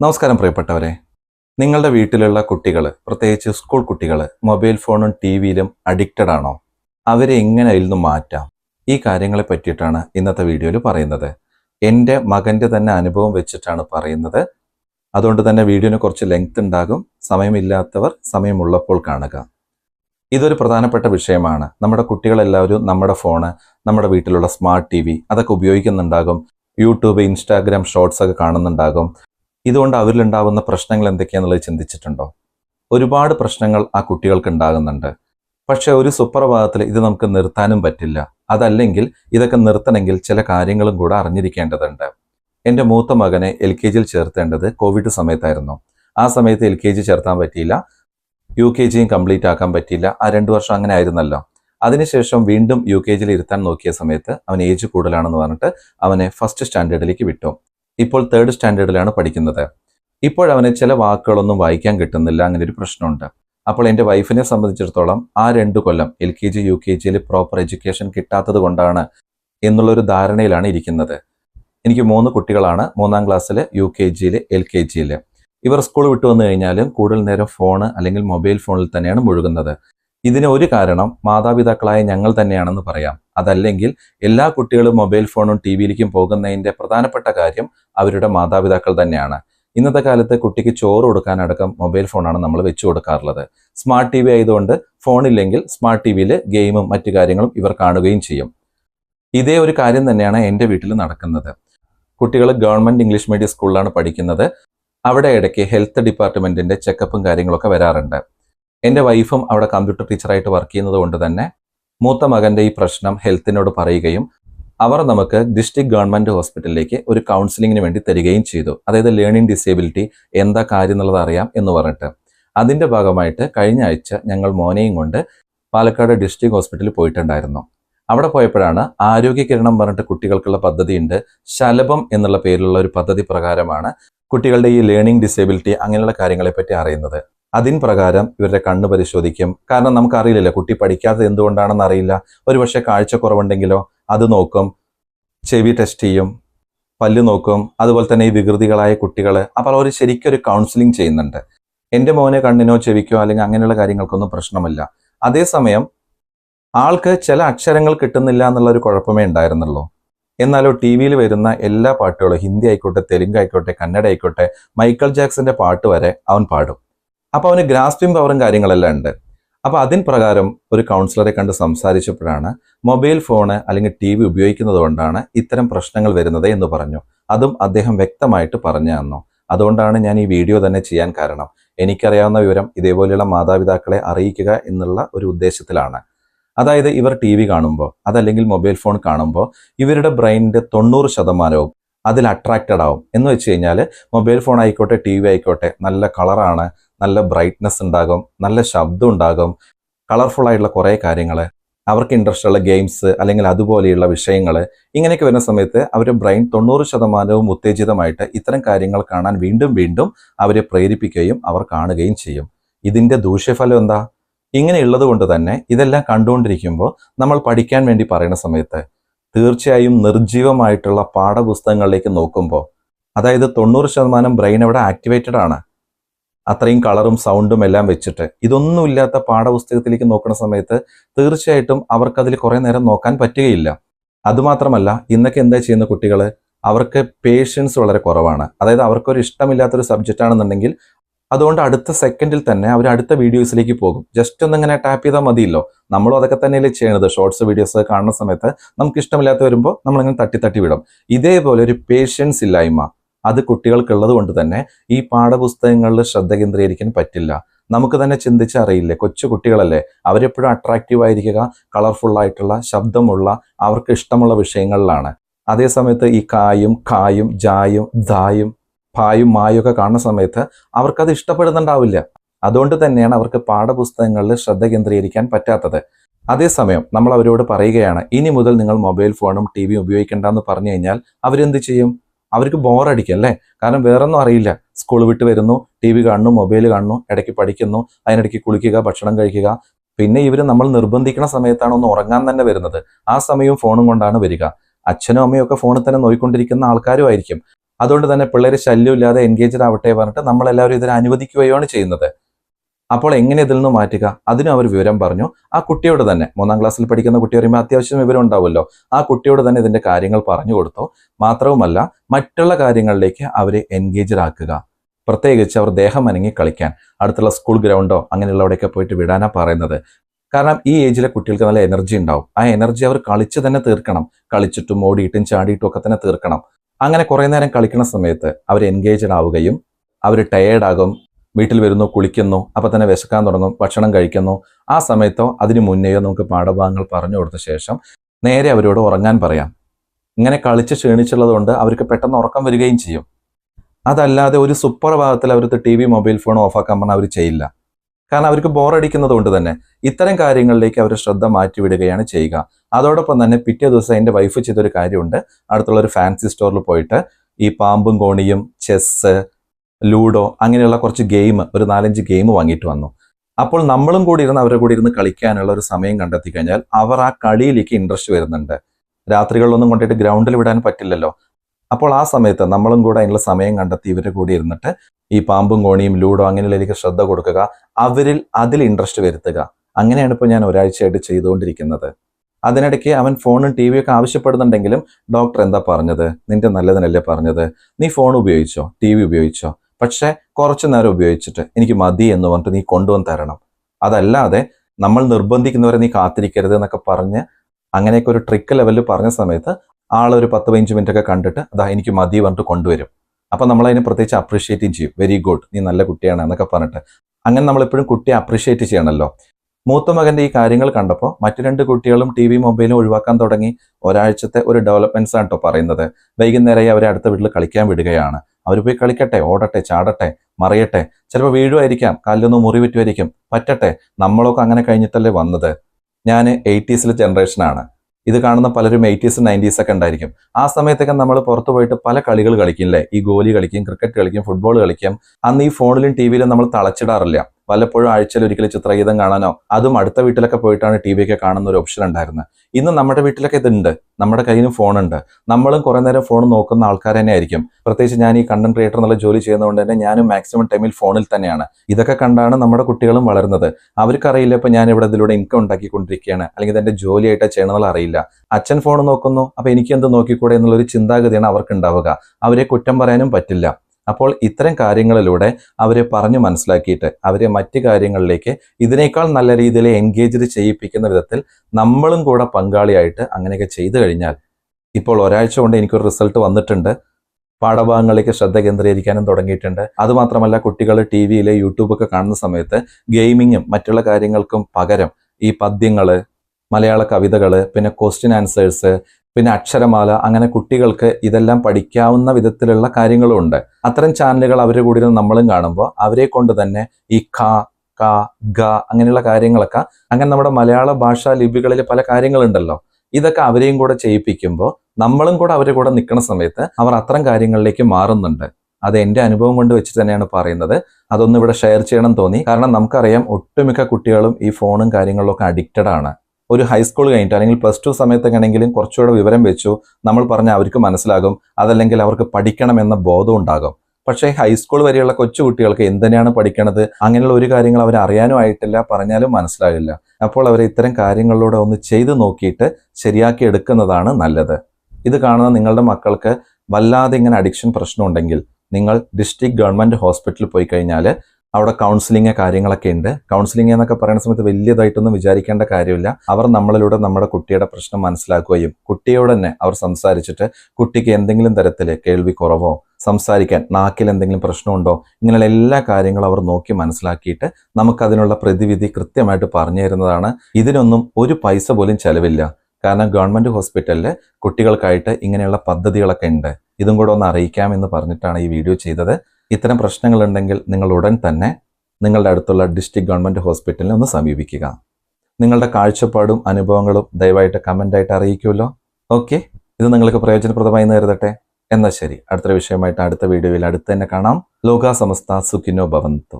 നമസ്കാരം പ്രിയപ്പെട്ടവരെ. നിങ്ങളുടെ വീട്ടിലുള്ള കുട്ടികൾ പ്രത്യേകിച്ച് സ്കൂൾ കുട്ടികൾ മൊബൈൽ ഫോണും ടി വിയിലും അഡിക്റ്റഡ് ആണോ? അവരെ എങ്ങനെ അതിൽ നിന്ന് മാറ്റാം? ഈ കാര്യങ്ങളെ പറ്റിയിട്ടാണ് ഇന്നത്തെ വീഡിയോയിൽ പറയുന്നത്. എന്റെ മകന്റെ തന്നെ അനുഭവം വെച്ചിട്ടാണ് പറയുന്നത്. അതുകൊണ്ട് തന്നെ വീഡിയോന് കുറച്ച് ലെങ്ത് ഉണ്ടാകും. സമയമില്ലാത്തവർ സമയമുള്ളപ്പോൾ കാണുക. ഇതൊരു പ്രധാനപ്പെട്ട വിഷയമാണ്. നമ്മുടെ കുട്ടികളെല്ലാവരും നമ്മുടെ ഫോണ് നമ്മുടെ വീട്ടിലുള്ള സ്മാർട്ട് ടി അതൊക്കെ ഉപയോഗിക്കുന്നുണ്ടാകും. യൂട്യൂബ് ഇൻസ്റ്റാഗ്രാം ഷോർട്സ് ഒക്കെ കാണുന്നുണ്ടാകും. ഇതുകൊണ്ട് അവരിലുണ്ടാവുന്ന പ്രശ്നങ്ങൾ എന്തൊക്കെയാണെന്നുള്ളത് ചിന്തിച്ചിട്ടുണ്ടോ? ഒരുപാട് പ്രശ്നങ്ങൾ ആ കുട്ടികൾക്ക് ഉണ്ടാകുന്നുണ്ട്. പക്ഷേ ഒരു സുപ്രഭാതത്തിൽ ഇത് നമുക്ക് നിർത്താനും പറ്റില്ല. അതല്ലെങ്കിൽ ഇതൊക്കെ നിർത്തണമെങ്കിൽ ചില കാര്യങ്ങളും കൂടെ അറിഞ്ഞിരിക്കേണ്ടതുണ്ട്. എന്റെ മൂത്ത മകനെ എൽ കെ ജിയിൽ ചേർത്തേണ്ടത് കോവിഡ് സമയത്തായിരുന്നു. ആ സമയത്ത് എൽ കെ ജി ചേർത്താൻ പറ്റിയില്ല. യു കെ ജിയും കംപ്ലീറ്റ് ആക്കാൻ പറ്റിയില്ല. ആ രണ്ടു വർഷം അങ്ങനെ ആയിരുന്നല്ലോ. അതിനുശേഷം വീണ്ടും യു കെ ജിയിൽ ഇരുത്താൻ നോക്കിയ സമയത്ത് അവൻ ഏജ് കൂടുതലാണെന്ന് പറഞ്ഞിട്ട് അവനെ ഫസ്റ്റ് സ്റ്റാൻഡേർഡിലേക്ക് വിട്ടു. ഇപ്പോൾ തേർഡ് സ്റ്റാൻഡേർഡിലാണ് പഠിക്കുന്നത്. ഇപ്പോഴവന് ചില വാക്കുകളൊന്നും വായിക്കാൻ കിട്ടുന്നില്ല അങ്ങനെ ഒരു പ്രശ്നമുണ്ട്. അപ്പോൾ എന്റെ വൈഫിനെ സംബന്ധിച്ചിടത്തോളം ആ രണ്ട് കൊല്ലം L K G U K ജിയിൽ പ്രോപ്പർ എഡ്യൂക്കേഷൻ കിട്ടാത്തത് കൊണ്ടാണ് എന്നുള്ളൊരു ധാരണയിലാണ് ഇരിക്കുന്നത്. എനിക്ക് മൂന്ന് കുട്ടികളാണ്. മൂന്നാം ക്ലാസ്സിൽ യു കെ ജിയിൽ എൽ കെ ജിയിൽ ഇവർ സ്കൂൾ വിട്ടു വന്നു കഴിഞ്ഞാലും കൂടുതൽ നേരം ഫോൺ അല്ലെങ്കിൽ മൊബൈൽ ഫോണിൽ തന്നെയാണ് മുഴുകുന്നത്. ഇതിന് ഒരു കാരണം മാതാപിതാക്കളായ ഞങ്ങൾ തന്നെയാണെന്ന് പറയാം. അതല്ലെങ്കിൽ എല്ലാ കുട്ടികളും മൊബൈൽ ഫോണും ടി വിയിലേക്കും പോകുന്നതിന്റെ പ്രധാനപ്പെട്ട കാര്യം അവരുടെ മാതാപിതാക്കൾ തന്നെയാണ്. ഇന്നത്തെ കാലത്ത് കുട്ടിക്ക് ചോറ് കൊടുക്കാനടക്കം മൊബൈൽ ഫോണാണ് നമ്മൾ വെച്ചു കൊടുക്കാറുള്ളത്. സ്മാർട്ട് ടി വി ആയതുകൊണ്ട് ഫോണില്ലെങ്കിൽ സ്മാർട്ട് ടി വിയിൽ ഗെയിമും മറ്റു കാര്യങ്ങളും ഇവർ കാണുകയും ചെയ്യും. ഇതേ ഒരു കാര്യം തന്നെയാണ് എന്റെ വീട്ടിൽ നടക്കുന്നത്. കുട്ടികൾ ഗവൺമെന്റ് ഇംഗ്ലീഷ് മീഡിയം സ്കൂളിലാണ് പഠിക്കുന്നത്. അവിടെ ഇടയ്ക്ക് ഹെൽത്ത് ഡിപ്പാർട്ട്മെന്റിന്റെ ചെക്കപ്പും കാര്യങ്ങളൊക്കെ വരാറുണ്ട്. എന്റെ വൈഫും അവിടെ കമ്പ്യൂട്ടർ ടീച്ചറായിട്ട് വർക്ക് ചെയ്യുന്നത് കൊണ്ട് തന്നെ മൂത്ത മകന്റെ ഈ പ്രശ്നം ഹെൽത്തിനോട് പറയുകയും അവർ നമുക്ക് ഡിസ്ട്രിക്ട് ഗവൺമെന്റ് ഹോസ്പിറ്റലിലേക്ക് ഒരു കൗൺസിലിങ്ങിന് വേണ്ടി തരികയും ചെയ്തു. അതായത് ലേണിംഗ് ഡിസേബിലിറ്റി എന്താ കാര്യം എന്നുള്ളത് അറിയാം എന്ന് പറഞ്ഞിട്ട്. അതിന്റെ ഭാഗമായിട്ട് കഴിഞ്ഞ ആഴ്ച ഞങ്ങൾ മോനെയും കൊണ്ട് പാലക്കാട് ഡിസ്ട്രിക്ട് ഹോസ്പിറ്റലിൽ പോയിട്ടുണ്ടായിരുന്നു. അവിടെ പോയപ്പോഴാണ് ആരോഗ്യ കിരണം പറഞ്ഞിട്ട് കുട്ടികൾക്കുള്ള പദ്ധതിയുണ്ട്. ശലഭം എന്നുള്ള പേരിലുള്ള ഒരു പദ്ധതി പ്രകാരമാണ് കുട്ടികളുടെ ഈ ലേണിംഗ് ഡിസേബിലിറ്റി അങ്ങനെയുള്ള കാര്യങ്ങളെപ്പറ്റി അറിയുന്നത്. അതിൻ പ്രകാരം ഇവരുടെ കണ്ണ് പരിശോധിക്കും. കാരണം നമുക്കറിയില്ലല്ലോ കുട്ടി പഠിക്കാത്തത് എന്തുകൊണ്ടാണെന്ന് അറിയില്ല. ഒരുപക്ഷെ കാഴ്ചക്കുറവുണ്ടെങ്കിലോ അത് നോക്കും ചെവി ടെസ്റ്റ് ചെയ്യും പല്ല് നോക്കും. അതുപോലെ തന്നെ ഈ വികൃതികളായ കുട്ടികൾ അപ്പോൾ അവർ ശരിക്കും ഒരു കൗൺസിലിംഗ് ചെയ്യുന്നുണ്ട്. എന്റെ മോനെ കണ്ണിനോ ചെവിക്കോ അല്ലെങ്കിൽ അങ്ങനെയുള്ള കാര്യങ്ങൾക്കൊന്നും പ്രശ്നമില്ല. അതേസമയം ആൾക്ക് ചില അക്ഷരങ്ങൾ കിട്ടുന്നില്ല എന്നുള്ള ഒരു കുഴപ്പമേ ഉണ്ടായിരുന്നുള്ളൂ. എന്നാലോ ടി വിയിൽ വരുന്ന എല്ലാ പാട്ടുകളും ഹിന്ദി ആയിക്കോട്ടെ തെലുങ്ക് ആയിക്കോട്ടെ കന്നഡ ആയിക്കോട്ടെ മൈക്കിൾ ജാക്സന്റെ പാട്ട് വരെ അവൻ പാടും. അപ്പൊ അവന് ഗ്രാസ്പിംഗ് പവറും കാര്യങ്ങളെല്ലാം ഉണ്ട്. അപ്പോൾ അതിൻ പ്രകാരം ഒരു കൗൺസിലറെ കണ്ട് സംസാരിച്ചപ്പോഴാണ് മൊബൈൽ ഫോണ് അല്ലെങ്കിൽ ടി വി ഉപയോഗിക്കുന്നത് കൊണ്ടാണ് ഇത്തരം പ്രശ്നങ്ങൾ വരുന്നത് എന്ന് പറഞ്ഞു. അതും അദ്ദേഹം വ്യക്തമായിട്ട് പറഞ്ഞു തന്നു. അതുകൊണ്ടാണ് ഞാൻ ഈ വീഡിയോ തന്നെ ചെയ്യാൻ കാരണം. എനിക്കറിയാവുന്ന വിവരം ഇതേപോലെയുള്ള മാതാപിതാക്കളെ അറിയിക്കുക എന്നുള്ള ഒരു ഉദ്ദേശത്തിലാണ്. അതായത് ഇവർ ടി വി കാണുമ്പോൾ അതല്ലെങ്കിൽ മൊബൈൽ ഫോൺ കാണുമ്പോൾ ഇവരുടെ ബ്രെയിനിന്റെ തൊണ്ണൂറ് ശതമാനവും അതിൽ അട്രാക്റ്റഡ് ആവും. എന്ന് വെച്ച് കഴിഞ്ഞാൽ മൊബൈൽ ഫോൺ ആയിക്കോട്ടെ ടി വി ആയിക്കോട്ടെ നല്ല കളറാണ് നല്ല ബ്രൈറ്റ്നസ് ഉണ്ടാകും നല്ല ശബ്ദം ഉണ്ടാകും കളർഫുൾ ആയിട്ടുള്ള കുറേ കാര്യങ്ങൾ അവർക്ക് ഇൻട്രസ്റ്റ് ഉള്ള ഗെയിംസ് അല്ലെങ്കിൽ അതുപോലെയുള്ള വിഷയങ്ങൾ ഇങ്ങനെയൊക്കെ വരുന്ന സമയത്ത് അവരുടെ ബ്രെയിൻ തൊണ്ണൂറ് ശതമാനവും ഉത്തേജിതമായിട്ട് ഇത്തരം കാര്യങ്ങൾ കാണാൻ വീണ്ടും വീണ്ടും അവരെ പ്രേരിപ്പിക്കുകയും അവർ കാണുകയും ചെയ്യും. ഇതിന്റെ ദൂഷ്യഫലം എന്താ? ഇങ്ങനെയുള്ളത് കൊണ്ട് തന്നെ ഇതെല്ലാം കണ്ടുകൊണ്ടിരിക്കുമ്പോൾ നമ്മൾ പഠിക്കാൻ വേണ്ടി പറയുന്ന സമയത്ത് തീർച്ചയായും നിർജീവമായിട്ടുള്ള പാഠപുസ്തകങ്ങളിലേക്ക് നോക്കുമ്പോൾ അതായത് തൊണ്ണൂറ് ശതമാനം ബ്രെയിൻ അവിടെ ആക്ടിവേറ്റഡ് ആണ്. അത്രയും കളറും സൗണ്ടും എല്ലാം വെച്ചിട്ട്. ഇതൊന്നുമില്ലാത്ത പാഠപുസ്തകത്തിലേക്ക് നോക്കുന്ന സമയത്ത് തീർച്ചയായിട്ടും അവർക്കതിൽ കുറേ നേരം നോക്കാൻ പറ്റുകയില്ല. അതുമാത്രമല്ല ഇന്നൊക്കെ എന്താ ചെയ്യുന്ന കുട്ടികൾ അവർക്ക് പേഷ്യൻസ് വളരെ കുറവാണ്. അതായത് അവർക്കൊരു ഇഷ്ടമില്ലാത്തൊരു സബ്ജക്റ്റ് ആണെന്നുണ്ടെങ്കിൽ അതുകൊണ്ട് അടുത്ത സെക്കൻഡിൽ തന്നെ അവർ അടുത്ത വീഡിയോസിലേക്ക് പോകും. ജസ്റ്റ് ഒന്ന് ഇങ്ങനെ ടാപ്പ് ചെയ്താൽ മതിയല്ലോ. നമ്മളും അതൊക്കെ തന്നെയല്ലേ ചെയ്യണത്. ഷോർട്സ് വീഡിയോസ് കാണുന്ന സമയത്ത് നമുക്ക് ഇഷ്ടമില്ലാത്ത വരുമ്പോൾ നമ്മളിങ്ങനെ തട്ടി തട്ടി വിടും. ഇതേപോലെ ഒരു പേഷ്യൻസ് ഇല്ലായ്മ. അത് കുട്ടികൾക്കുള്ളത് കൊണ്ട് തന്നെ ഈ പാഠപുസ്തകങ്ങളിൽ ശ്രദ്ധ കേന്ദ്രീകരിക്കാൻ പറ്റില്ല. നമുക്ക് തന്നെ ചിന്തിച്ചറിയില്ലേ കൊച്ചു കുട്ടികളല്ലേ അവരെപ്പോഴും അട്രാക്റ്റീവ് ആയിരിക്കുക കളർഫുൾ ആയിട്ടുള്ള ശബ്ദമുള്ള അവർക്ക് ഇഷ്ടമുള്ള വിഷയങ്ങളിലാണ്. അതേസമയത്ത് ഈ കായും കായും ജായും ധായും പായും മായും ഒക്കെ കാണുന്ന സമയത്ത് അവർക്കത് ഇഷ്ടപ്പെടുന്നുണ്ടാവില്ല. അതുകൊണ്ട് തന്നെയാണ് അവർക്ക് പാഠപുസ്തകങ്ങളിൽ ശ്രദ്ധ കേന്ദ്രീകരിക്കാൻ പറ്റാത്തത്. അതേസമയം നമ്മൾ അവരോട് പറയുകയാണ് ഇനി മുതൽ നിങ്ങൾ മൊബൈൽ ഫോണും ടി വിയും ഉപയോഗിക്കേണ്ടെന്ന് പറഞ്ഞു കഴിഞ്ഞാൽ അവരെന്ത് ചെയ്യും? അവർക്ക് ബോറടിക്കും അല്ലേ? കാരണം വേറെ ഒന്നും അറിയില്ല. സ്കൂൾ വിട്ട് വരുന്നു ടി വി കാണുന്നു മൊബൈൽ കാണുന്നു ഇടയ്ക്ക് പഠിക്കുന്നു അതിനിടയ്ക്ക് കുളിക്കുക ഭക്ഷണം കഴിക്കുക. പിന്നെ ഇവർ നമ്മൾ നിർബന്ധിക്കുന്ന സമയത്താണ് ഒന്ന് ഉറങ്ങാൻ തന്നെ വരുന്നത്. ആ സമയവും ഫോണും കൊണ്ടാണ് വരിക. അച്ഛനും അമ്മയും ഒക്കെ ഫോണിൽ തന്നെ നോയിക്കൊണ്ടിരിക്കുന്ന ആൾക്കാരും ആയിരിക്കും. അതുകൊണ്ട് തന്നെ പിള്ളേർ ശല്യമില്ലാതെ എൻഗേജ്ഡ് ആവട്ടെ പറഞ്ഞിട്ട് നമ്മളെല്ലാവരും ഇതിനെ അനുവദിക്കുകയാണ് ചെയ്യുന്നത്. അപ്പോൾ എങ്ങനെ ഇതിൽ നിന്ന് മാറ്റുക? അതിനും അവർ വിവരം പറഞ്ഞു. ആ കുട്ടിയോട് തന്നെ മൂന്നാം ക്ലാസ്സിൽ പഠിക്കുന്ന കുട്ടി പറയുമ്പോൾ അത്യാവശ്യം വിവരം ഉണ്ടാവുമല്ലോ. ആ കുട്ടിയോട് തന്നെ ഇതിന്റെ കാര്യങ്ങൾ പറഞ്ഞു കൊടുത്തു. മാത്രവുമല്ല മറ്റുള്ള കാര്യങ്ങളിലേക്ക് അവരെ എൻഗേജഡ് ആക്കുക. പ്രത്യേകിച്ച് അവർ ദേഹം അനങ്ങി കളിക്കാൻ. അടുത്തുള്ള സ്കൂൾ ഗ്രൗണ്ടോ അങ്ങനെയുള്ളവിടെയൊക്കെ പോയിട്ട് വിടാനാ പറയുന്നത്. കാരണം ഈ ഏജിലെ കുട്ടികൾക്ക് നല്ല എനർജി ഉണ്ടാവും. ആ എനർജി അവർ കളിച്ച് തന്നെ തീർക്കണം. കളിച്ചിട്ടും ഓടിയിട്ടും ചാടിയിട്ടും ഒക്കെ തന്നെ തീർക്കണം. അങ്ങനെ കുറേ നേരം കളിക്കുന്ന സമയത്ത് അവർ എൻഗേജഡ് ആവുകയും അവർ ടയേർഡ് ആകും. വീട്ടിൽ വരുന്നു കുളിക്കുന്നു അപ്പൊ തന്നെ വിശക്കാൻ തുടങ്ങും ഭക്ഷണം കഴിക്കുന്നു. ആ സമയത്തോ അതിന് മുന്നേയോ നമുക്ക് പാഠഭാഗങ്ങൾ പറഞ്ഞു കൊടുത്ത ശേഷം നേരെ അവരോട് ഉറങ്ങാൻ പറയാം. ഇങ്ങനെ കളിച്ച് ക്ഷീണിച്ചുള്ളത് കൊണ്ട് അവർക്ക് പെട്ടെന്ന് ഉറക്കം വരികയും ചെയ്യും. അതല്ലാതെ ഒരു സുപ്രഭാതത്തിൽ അവർക്ക് ടി വി മൊബൈൽ ഫോൺ ഓഫാക്കാൻ പറഞ്ഞാൽ അവർ ചെയ്യില്ല. കാരണം അവർക്ക് ബോറടിക്കുന്നത് കൊണ്ട് തന്നെ ഇത്തരം കാര്യങ്ങളിലേക്ക് അവർ ശ്രദ്ധ മാറ്റിവിടുകയാണ് ചെയ്യുക. അതോടൊപ്പം തന്നെ പിറ്റേ ദിവസം എന്റെ വൈഫ് ചെയ്തൊരു കാര്യമുണ്ട്. അടുത്തുള്ള ഒരു ഫാൻസി സ്റ്റോറിൽ പോയിട്ട് ഈ പാമ്പും കോണിയും ചെസ്സ് ലൂഡോ അങ്ങനെയുള്ള കുറച്ച് ഗെയിം ഒരു നാലഞ്ച് ഗെയിം വാങ്ങിയിട്ട് വന്നു. അപ്പോൾ നമ്മളും കൂടി ഇരുന്ന് അവരുടെ കൂടി ഇരുന്ന് കളിക്കാനുള്ള ഒരു സമയം കണ്ടെത്തി കഴിഞ്ഞാൽ അവർ ആ കളിയിലേക്ക് ഇൻട്രസ്റ്റ് വരുന്നുണ്ട്. രാത്രികളിലൊന്നും കൊണ്ടിട്ട് ഗ്രൗണ്ടിൽ വിടാൻ പറ്റില്ലല്ലോ. അപ്പോൾ ആ സമയത്ത് നമ്മളും കൂടെ അതിനുള്ള സമയം കണ്ടെത്തി ഇവരുടെ കൂടി ഇരുന്നിട്ട് ഈ പാമ്പും കോണിയും ലൂഡോ അങ്ങനെയുള്ളതിലേക്ക് ശ്രദ്ധ കൊടുക്കുക. അവരിൽ അതിൽ ഇൻട്രസ്റ്റ് വരുത്തുക. അങ്ങനെയാണ് ഇപ്പോൾ ഞാൻ ഒരാഴ്ചയായിട്ട് ചെയ്തുകൊണ്ടിരിക്കുന്നത്. അതിനിടയ്ക്ക് അവൻ ഫോണും ടി വിയൊക്കെ ആവശ്യപ്പെടുന്നുണ്ടെങ്കിലും ഡോക്ടർ എന്താ പറഞ്ഞത്? നിന്റെ നല്ലതിനല്ലേ പറഞ്ഞത്? നീ ഫോൺ ഉപയോഗിച്ചോ? ടി വി ഉപയോഗിച്ചോ? പക്ഷേ കുറച്ചു നേരം ഉപയോഗിച്ചിട്ട് എനിക്ക് മതി എന്ന് പറഞ്ഞിട്ട് നീ കൊണ്ടുവന്ന് തരണം. അതല്ലാതെ നമ്മൾ നിർബന്ധിക്കുന്നവരെ നീ കാത്തിരിക്കരുത് എന്നൊക്കെ പറഞ്ഞ് അങ്ങനെയൊക്കെ ഒരു ട്രിക്ക് ലെവലിൽ പറഞ്ഞ സമയത്ത് ആളൊരു പത്ത് പതിനഞ്ച് മിനിറ്റ് ഒക്കെ കണ്ടിട്ട് അതാ എനിക്ക് മതി പറഞ്ഞിട്ട് കൊണ്ടുവരും. അപ്പം നമ്മൾ അതിനെ പ്രത്യേകിച്ച് അപ്രീഷിയേറ്റും ചെയ്യും. വെരി ഗുഡ് നീ നല്ല കുട്ടിയാണ് എന്നൊക്കെ പറഞ്ഞിട്ട്. അങ്ങനെ നമ്മളെപ്പോഴും കുട്ടിയെ അപ്രീഷിയേറ്റ് ചെയ്യണമല്ലോ മൂത്ത മകന്റെ ഈ കാര്യങ്ങൾ കണ്ടപ്പോൾ മറ്റു രണ്ട് കുട്ടികളും ടി വി മൊബൈലും ഒഴിവാക്കാൻ തുടങ്ങി. ഒരാഴ്ചത്തെ ഒരു ഡെവലപ്മെന്റ്സ് ആണ് കേട്ടോ പറയുന്നത്. വൈകുന്നേരമായി അവരെ അടുത്ത വീട്ടിൽ കളിക്കാൻ വിടുകയാണ്. അവർ പോയി കളിക്കട്ടെ ഓടട്ടെ ചാടട്ടെ മറിയട്ടെ. ചിലപ്പോൾ വീഴുമായിരിക്കാം കല്ലൊന്നും മുറി പറ്റുമായിരിക്കും പറ്റട്ടെ നമ്മളൊക്കെ അങ്ങനെ കഴിഞ്ഞിട്ടല്ലേ വന്നത്. ഞാൻ എയ്റ്റീസിലെ ജനറേഷനാണ് ഇത് കാണുന്ന പലരും എയ്റ്റീസ് നയന്റീസ് ഒക്കെ ഉണ്ടായിരിക്കും. ആ സമയത്തൊക്കെ നമ്മൾ പുറത്തു പോയിട്ട് പല കളികൾ കളിക്കില്ലേ ഈ ഗോലി കളിക്കും ക്രിക്കറ്റ് കളിക്കും ഫുട്ബോൾ കളിക്കും. അന്ന് ഈ ഫോണിലും ടി വിയിലും നമ്മൾ തളച്ചിടാറില്ല. വല്ലപ്പോഴും ആഴ്ചയിൽ ഒരിക്കൽ ചിത്രഗീതം കാണാനോ അതും അടുത്ത വീട്ടിലൊക്കെ പോയിട്ടാണ് ടി വി ഒക്കെ കാണുന്ന ഒരു ഓപ്ഷൻ ഉണ്ടായിരുന്നത് ഇന്ന് നമ്മുടെ വീട്ടിലൊക്കെ ഇതുണ്ട്. നമ്മുടെ കയ്യിലും ഫോണുണ്ട്. നമ്മളും കുറേ നേരം ഫോൺ നോക്കുന്ന ആൾക്കാർ തന്നെ ആയിരിക്കും. പ്രത്യേകിച്ച് ഞാൻ ഈ കണ്ടന്റ് ക്രിയേറ്റർ എന്നുള്ള ജോലി ചെയ്യുന്നതുകൊണ്ട് തന്നെ ഞാനും മാക്സിമം ടൈമിൽ ഫോണിൽ തന്നെയാണ്. ഇതൊക്കെ കണ്ടാണ് നമ്മുടെ കുട്ടികളും വളരുന്നത് അവർക്കറിയില്ല ഇപ്പൊ ഞാൻ ഇവിടെ ഇതിലൂടെ ഇൻകം ഉണ്ടാക്കിക്കൊണ്ടിരിക്കുകയാണ്. അല്ലെങ്കിൽ എന്റെ ജോലിയായിട്ട് ചെയ്യണമെന്നുള്ള അറിയില്ല. അച്ഛൻ ഫോൺ നോക്കുന്നു. അപ്പൊ എനിക്ക് എന്ത് നോക്കിക്കൂടെ എന്നുള്ളൊരു ചിന്താഗതിയാണ് അവർക്ക് ഉണ്ടാവുക അവരെ കുറ്റം പറയാനും പറ്റില്ല. അപ്പോൾ ഇത്തരം കാര്യങ്ങളിലൂടെ അവരെ പറഞ്ഞു മനസ്സിലാക്കിയിട്ട് അവരെ മറ്റ് കാര്യങ്ങളിലേക്ക് ഇതിനേക്കാൾ നല്ല രീതിയിൽ എൻഗേജ്ഡ് ചെയ്യിപ്പിക്കുന്ന വിധത്തിൽ നമ്മളും കൂടെ പങ്കാളിയായിട്ട് അങ്ങനെയൊക്കെ ചെയ്തു കഴിഞ്ഞാൽ ഇപ്പോൾ ഒരാഴ്ച കൊണ്ട് എനിക്കൊരു റിസൾട്ട് വന്നിട്ടുണ്ട്. പാഠഭാഗങ്ങളിലേക്ക് ശ്രദ്ധ കേന്ദ്രീകരിക്കാനും തുടങ്ങിയിട്ടുണ്ട്. അതുമാത്രമല്ല കുട്ടികൾ ടി വിയിൽ യൂട്യൂബൊക്കെ കാണുന്ന സമയത്ത് ഗെയിമിങ്ങും മറ്റുള്ള കാര്യങ്ങൾക്കും പകരം ഈ പദ്യങ്ങൾ മലയാള കവിതകൾ പിന്നെ ക്വസ്റ്റ്യൻ ആൻസേഴ്സ് പിന്നെ അക്ഷരമാല അങ്ങനെ കുട്ടികൾക്ക് ഇതെല്ലാം പഠിക്കാവുന്ന വിധത്തിലുള്ള കാര്യങ്ങളും ഉണ്ട് അത്തരം ചാനലുകൾ അവരുടെ കൂടി നമ്മളും കാണുമ്പോൾ അവരെ കൊണ്ട് തന്നെ ഈ ക ക ഗ അങ്ങനെയുള്ള കാര്യങ്ങളൊക്കെ അങ്ങനെ നമ്മുടെ മലയാള ഭാഷാ ലിപികളിൽ പല കാര്യങ്ങളുണ്ടല്ലോ ഇതൊക്കെ അവരെയും കൂടെ ചെയ്യിപ്പിക്കുമ്പോൾ നമ്മളും കൂടെ അവരുടെ കൂടെ നിൽക്കുന്ന സമയത്ത് അവർ അത്തരം കാര്യങ്ങളിലേക്ക് മാറുന്നുണ്ട്. അത് എന്റെ അനുഭവം കൊണ്ട് വെച്ചിട്ട് തന്നെയാണ് പറയുന്നത്. അതൊന്നും ഇവിടെ ഷെയർ ചെയ്യണം തോന്നി. കാരണം നമുക്കറിയാം ഒട്ടുമിക്ക കുട്ടികളും ഈ ഫോണും കാര്യങ്ങളിലൊക്കെ അഡിക്റ്റഡ് ആണ്. ഒരു ഹൈസ്കൂൾ കഴിഞ്ഞിട്ട് അല്ലെങ്കിൽ പ്ലസ് ടു സമയത്തൊക്കെ ആണെങ്കിലും കുറച്ചുകൂടെ വിവരം വെച്ചു. നമ്മൾ പറഞ്ഞാൽ അവർക്ക് മനസ്സിലാകും. അതല്ലെങ്കിൽ അവർക്ക് പഠിക്കണം എന്ന ബോധം ഉണ്ടാകും. പക്ഷേ ഹൈസ്കൂൾ വരെയുള്ള കൊച്ചു കുട്ടികൾക്ക് എന്തിനാണ് പഠിക്കണത്? അങ്ങനെയുള്ള ഒരു കാര്യങ്ങൾ അവർ അറിയാനും ആയിട്ടില്ല പറഞ്ഞാലും മനസ്സിലാകില്ല. അപ്പോൾ അവരെ ഇത്തരം കാര്യങ്ങളിലൂടെ ഒന്ന് ചെയ്തു നോക്കിയിട്ട് ശരിയാക്കി എടുക്കുന്നതാണ് നല്ലത്. ഇത് കാണുന്ന നിങ്ങളുടെ മക്കൾക്ക് വല്ലാതെ ഇങ്ങനെ അഡിക്ഷൻ പ്രശ്നം ഉണ്ടെങ്കിൽ നിങ്ങൾ ഡിസ്ട്രിക്ട് ഗവൺമെന്റ് ഹോസ്പിറ്റലിൽ പോയി കഴിഞ്ഞാൽ അവിടെ കൗൺസിലിംഗ് കാര്യങ്ങളൊക്കെ ഉണ്ട്. കൗൺസിലിംഗ് എന്നൊക്കെ പറയുന്ന സമയത്ത് വലിയതായിട്ടൊന്നും വിചാരിക്കേണ്ട കാര്യമില്ല. അവർ നമ്മളിലൂടെ നമ്മുടെ കുട്ടിയുടെ പ്രശ്നം മനസ്സിലാക്കുകയും കുട്ടിയോട് തന്നെ അവർ സംസാരിച്ചിട്ട് കുട്ടിക്ക് എന്തെങ്കിലും തരത്തിൽ കേൾവി കുറവോ സംസാരിക്കാൻ നാക്കിൽ എന്തെങ്കിലും പ്രശ്നമുണ്ടോ ഇങ്ങനെയുള്ള എല്ലാ കാര്യങ്ങളും അവർ നോക്കി മനസ്സിലാക്കിയിട്ട് നമുക്കതിനുള്ള പ്രതിവിധി കൃത്യമായിട്ട് പറഞ്ഞു തരുന്നതാണ്. ഇതിനൊന്നും ഒരു പൈസ പോലും ചെലവില്ല. കാരണം ഗവൺമെന്റ് ഹോസ്പിറ്റലിൽ കുട്ടികൾക്കായിട്ട് ഇങ്ങനെയുള്ള പദ്ധതികളൊക്കെ ഉണ്ട്. ഇതും കൂടെ ഒന്ന് അറിയിക്കാമെന്ന് പറഞ്ഞിട്ടാണ് ഈ വീഡിയോ ചെയ്തത്. ഇത്തരം പ്രശ്നങ്ങളുണ്ടെങ്കിൽ നിങ്ങൾ ഉടൻ തന്നെ നിങ്ങളുടെ അടുത്തുള്ള ഡിസ്ട്രിക്ട് ഗവൺമെന്റ് ഹോസ്പിറ്റലിനെ ഒന്ന് സമീപിക്കുക. നിങ്ങളുടെ കാഴ്ചപ്പാടും അനുഭവങ്ങളും ദയവായിട്ട് കമന്റായിട്ട് അറിയിക്കുമല്ലോ. ഓക്കെ ഇത് നിങ്ങൾക്ക് പ്രയോജനപ്രദമായി നേരിടട്ടെ എന്നാൽ ശരി. അടുത്ത വിഷയമായിട്ട് അടുത്ത വീഡിയോയിൽ അടുത്ത് തന്നെ കാണാം. ലോകാസമസ്ത സുഖിനോ ഭവന്തു.